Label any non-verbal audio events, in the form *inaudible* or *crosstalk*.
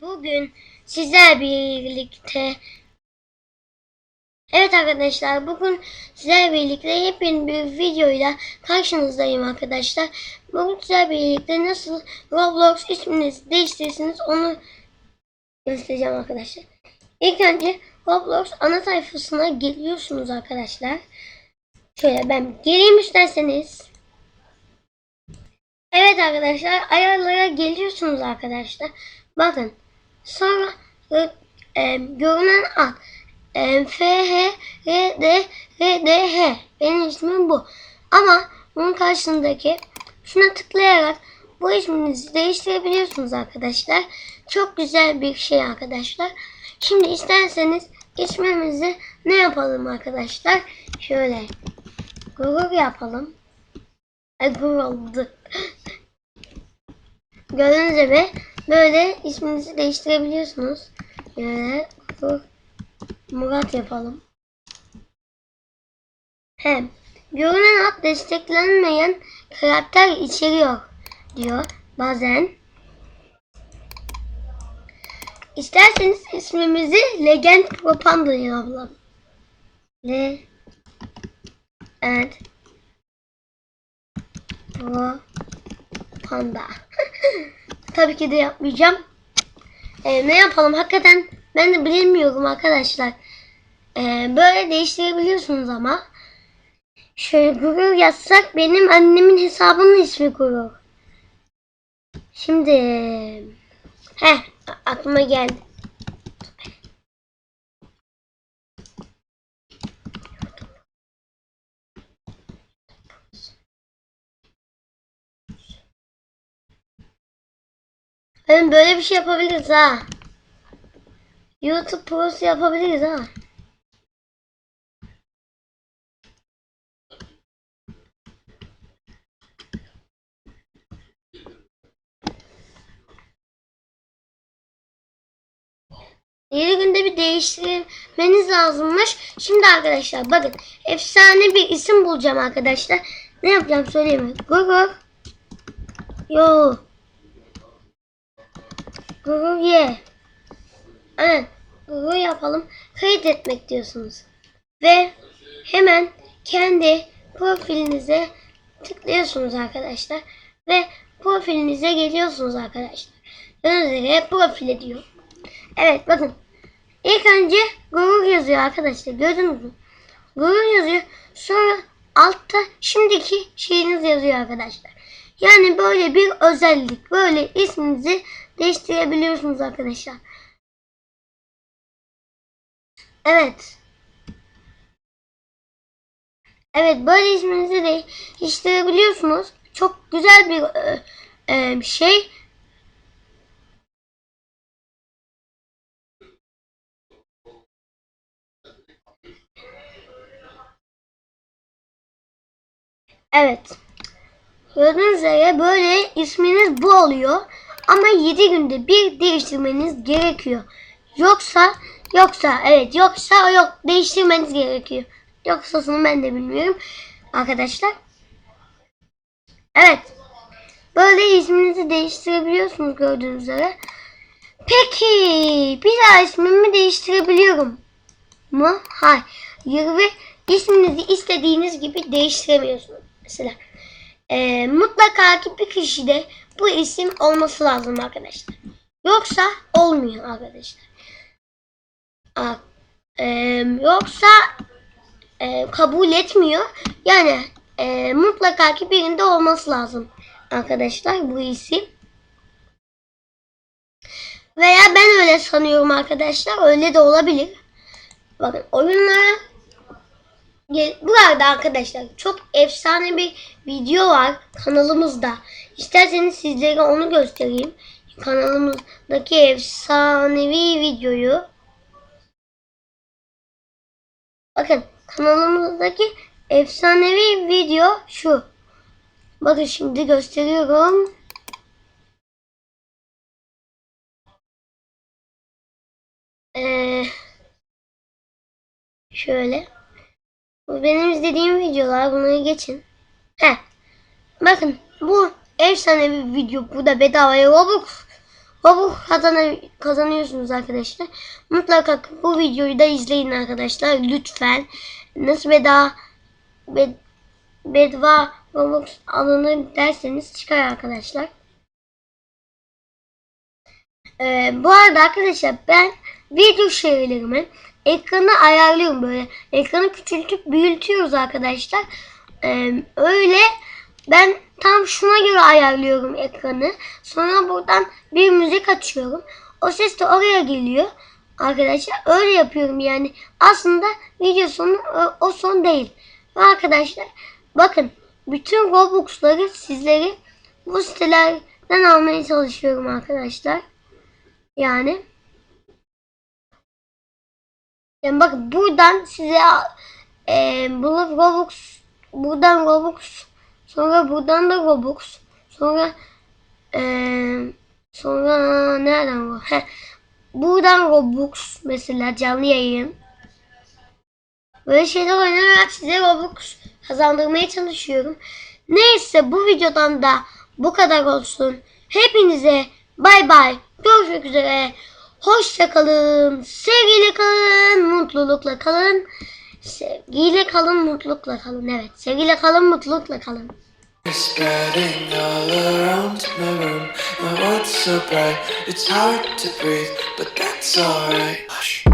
Bugün sizler birlikte Evet arkadaşlar bugün sizler birlikte yepyeni bir videoyla karşınızdayım arkadaşlar. Bugün sizler birlikte nasıl Roblox isminizi değiştirirsiniz onu göstereceğim arkadaşlar. İlk önce Roblox ana sayfasına geliyorsunuz arkadaşlar. Şöyle ben geleyim isterseniz. Evet arkadaşlar ayarlara geliyorsunuz arkadaşlar. Bakın sonra e, e, görünen ad e, F H R D R D H benim ismim bu. Ama bunun karşısındaki şuna tıklayarak bu isminizi değiştirebiliyorsunuz arkadaşlar. Çok güzel bir şey arkadaşlar. Şimdi isterseniz ismimizi ne yapalım arkadaşlar? Şöyle gurur yapalım. Ay gurur oldu. *laughs* Gördüğünüz gibi böyle isminizi değiştirebiliyorsunuz. Böyle gurur Murat yapalım. Hem görünen ad desteklenmeyen karakter içeriyor diyor bazen. İsterseniz ismimizi Legend Propaganda yapalım. Le and Propaganda. *laughs* Tabii ki de yapmayacağım. Ee, ne yapalım? Hakikaten ben de bilmiyorum arkadaşlar. Ee, böyle değiştirebiliyorsunuz ama. Şöyle gurur yazsak benim annemin hesabının ismi gurur. Şimdi he aklıma geldi. Hem böyle bir şey yapabiliriz ha. YouTube Pro'su yapabiliriz ha. Yedi günde bir değiştirmeniz lazımmış. Şimdi arkadaşlar bakın efsane bir isim bulacağım arkadaşlar. Ne yapacağım söyleyeyim mi? Google. Yo. Google ye. Evet. Google yapalım. Kayıt etmek diyorsunuz. Ve hemen kendi profilinize tıklıyorsunuz arkadaşlar. Ve profilinize geliyorsunuz arkadaşlar. Üzere profil diyor. Evet bakın. İlk önce Google yazıyor arkadaşlar. Gördünüz mü? Google yazıyor. Sonra altta şimdiki şeyiniz yazıyor arkadaşlar. Yani böyle bir özellik. Böyle isminizi değiştirebiliyorsunuz arkadaşlar. Evet. Evet böyle isminizi de değiştirebiliyorsunuz. Çok güzel bir e, e, şey. Evet. Gördüğünüz üzere böyle isminiz bu oluyor. Ama 7 günde bir değiştirmeniz gerekiyor. Yoksa yoksa evet yoksa yok değiştirmeniz gerekiyor. Yoksasını ben de bilmiyorum arkadaşlar. Evet. Böyle isminizi değiştirebiliyorsunuz gördüğünüz üzere. Peki bir daha ismimi değiştirebiliyorum mu? Hayır. Ve isminizi istediğiniz gibi değiştiremiyorsunuz. Mesela e, mutlaka ki bir kişide bu isim olması lazım arkadaşlar. Yoksa olmuyor arkadaşlar. A, e, yoksa e, kabul etmiyor. Yani e, mutlaka ki birinde olması lazım arkadaşlar bu isim. Veya ben öyle sanıyorum arkadaşlar. Öyle de olabilir. Bakın oyunlara bu arada arkadaşlar çok efsane bir video var kanalımızda. İsterseniz sizlere onu göstereyim. Kanalımızdaki efsanevi videoyu. Bakın kanalımızdaki efsanevi video şu. Bakın şimdi gösteriyorum. Ee, şöyle. Bu benim izlediğim videolar. Bunları geçin. Heh. Bakın bu efsane bir video. Bu da bedavaya Robux. Robux kazanıyorsunuz arkadaşlar. Mutlaka bu videoyu da izleyin arkadaşlar. Lütfen. Nasıl bedava bed, bedava Robux alınır derseniz çıkar arkadaşlar. Ee, bu arada arkadaşlar ben video şeylerimi ekranı ayarlıyorum böyle. Ekranı küçültüp büyütüyoruz arkadaşlar. Ee, öyle ben tam şuna göre ayarlıyorum ekranı. Sonra buradan bir müzik açıyorum. O ses de oraya geliyor. Arkadaşlar öyle yapıyorum yani. Aslında video sonu o- o son değil. Ve arkadaşlar bakın bütün Robux'ları sizleri bu sitelerden almaya çalışıyorum arkadaşlar. Yani yani bakın buradan size e, bulup Robux buradan Robux sonra buradan da Robux sonra e, sonra nereden bu? Heh, buradan Robux mesela canlı yayın böyle şeyler oynayarak size Robux kazandırmaya çalışıyorum. Neyse bu videodan da bu kadar olsun. Hepinize bay bay. Görüşmek üzere. Hoşça kalın. Sevgiyle kalın. Mutlulukla kalın. Sevgiyle kalın. Mutlulukla kalın. Evet. Sevgiyle kalın. Mutlulukla kalın. Spreading all around my room. My world's so bright, it's hard to breathe, but that's alright.